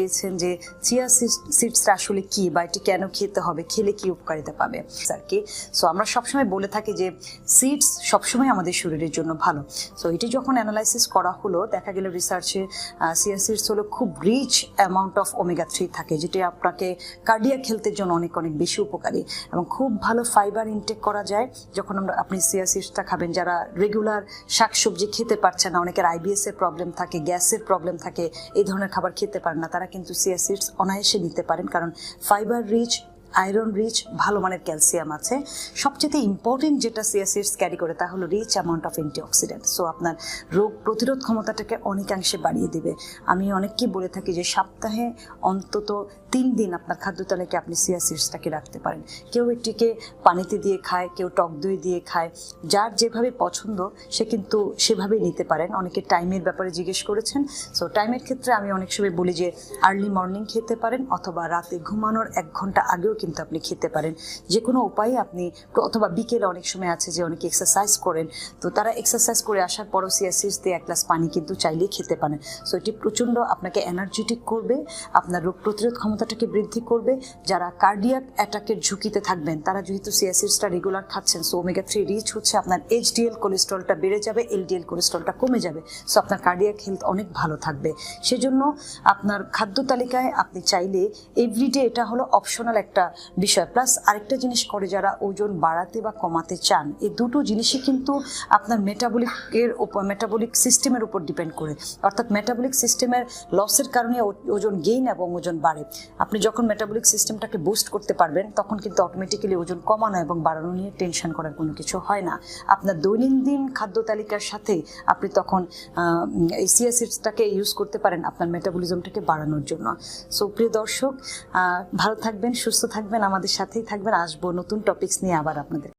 পেয়েছেন যে চিয়া সিডসটা আসলে কি বা এটি কেন খেতে হবে? খেলে কি উপকারিতা পাবে? আর কি? সো আমরা সবসময় বলে থাকি যে সিডস সবসময় আমাদের শরীরের জন্য ভালো। সো এটি যখন অ্যানালাইসিস করা হলো, দেখা গেল রিসার্চে চিয়া সিডস হলো খুব rich amount of omega three থাকে, যেটি আপনাকে কার্ডিয়াক হেলথের জন্য অনেক অনেক বেশি উপকারী। এবং খুব ভালো ফাইবার ইনটেক করা যায়। যখন আমরা, আপনি চিয়া সিডসটা খাবেন, যারা রেগুলার শাকসবজি খেতে পারছেন না, অনেকের আইবিএস এর প্রবলেম থাকে, গ্যাসের প্রবলেম থাকে, এই ধরনের খাবার খেতে পারেন না, তারা কিন্তু সিয়া সিডস অনায়াসে নিতে পারেন কারণ ফাইবার রিচ আয়রন রিচ, ভালো মানের ক্যালসিয়াম আছে। সবচেয়ে ইম্পর্টেন্ট যেটা সিয়াসিডস ক্যারি করে, তা হলো rich amount of antioxidant so আপনার রোগ প্রতিরোধ ক্ষমতাটাকে অনেকাংশে বাড়িয়ে দিবে। আমি অনেককে বলে থাকি যে, সপ্তাহে অন্তত তিন দিন আপনার খাদ্য তালিকায় আপনি সিয়াসিডসটাকে রাখতে পারেন। কেউ এটিকে পানিতে দিয়ে খায়, কেউ টক দই দিয়ে খায়। যার যেভাবে পছন্দ, সে কিন্তু সেভাবেই নিতে পারেন। অনেকে টাইমের ব্যাপারে জিজ্ঞেস করেছেন। সো টাইমের ক্ষেত্রে আমি অনেক সময় বলি যে আর্লি মর্নিং খেতে পারেন অথবা রাতে ঘুমানোর এক ঘণ্টা আগেও কিন্তু আপনি খেতে পারেন। যে কোনো উপায়ে আপনি, অথবা বিকেলে অনেক সময় আছে যে অনেকে এক্সারসাইজ করেন, তো তারা এক্সারসাইজ করে আসার পরও সিয়াসিস দিয়ে এক গ্লাস পানি কিন্তু চাইলেই খেতে পারেন। সো এটি প্রচণ্ড আপনাকে এনার্জেটিক করবে, আপনার রোগ প্রতিরোধ ক্ষমতাটাকে বৃদ্ধি করবে, যারা কার্ডিয়াক অ্যাটাকের ঝুঁকিতে থাকবেন, তারা যেহেতু সিয়াসিসটা রেগুলার খাচ্ছেন সো ওমেগা থ্রি রিচ হচ্ছে, আপনার এইচডিএল কোলেস্ট্রলটা বেড়ে যাবে এলডিএল কোলেস্ট্রলটা কমে যাবে সো আপনার কার্ডিয়াক হেলথ অনেক ভালো থাকবে। সেজন্য আপনার খাদ্য তালিকায় আপনি চাইলে এভরিডে এটা হলো অপশনাল একটা বিষয়। প্লাস আরেকটা জিনিস করে যারা ওজন বাড়াতে বা কমাতে চান, এই দুটো জিনিসই কিন্তু আপনার মেটাবলিকের উপর মেটাবলিক সিস্টেমের উপর ডিপেন্ড করে। অর্থাৎ মেটাবলিক সিস্টেমের লসের কারণে ওজন গেইন এবং ওজন বাড়ে। আপনি যখন মেটাবলিক সিস্টেমটাকে বুস্ট করতে পারবেন, তখন কিন্তু অটোমেটিক্যালি ওজন কমানো এবং বাড়ানো নিয়ে টেনশন করার কোনো কিছু হয় না। আপনার দৈনন্দিন খাদ্য তালিকার সাথে আপনি তখন এই সিয়াসিডসটাকে ইউজ করতে পারেন আপনার মেটাবলিজমটাকে বাড়ানোর জন্য। সো প্রিয় দর্শক ভালো থাকবেন, সুস্থ থাকবেন আমাদের সাথেই থাকবেন। আসব নতুন টপিকস নিয়ে আবার আপনাদের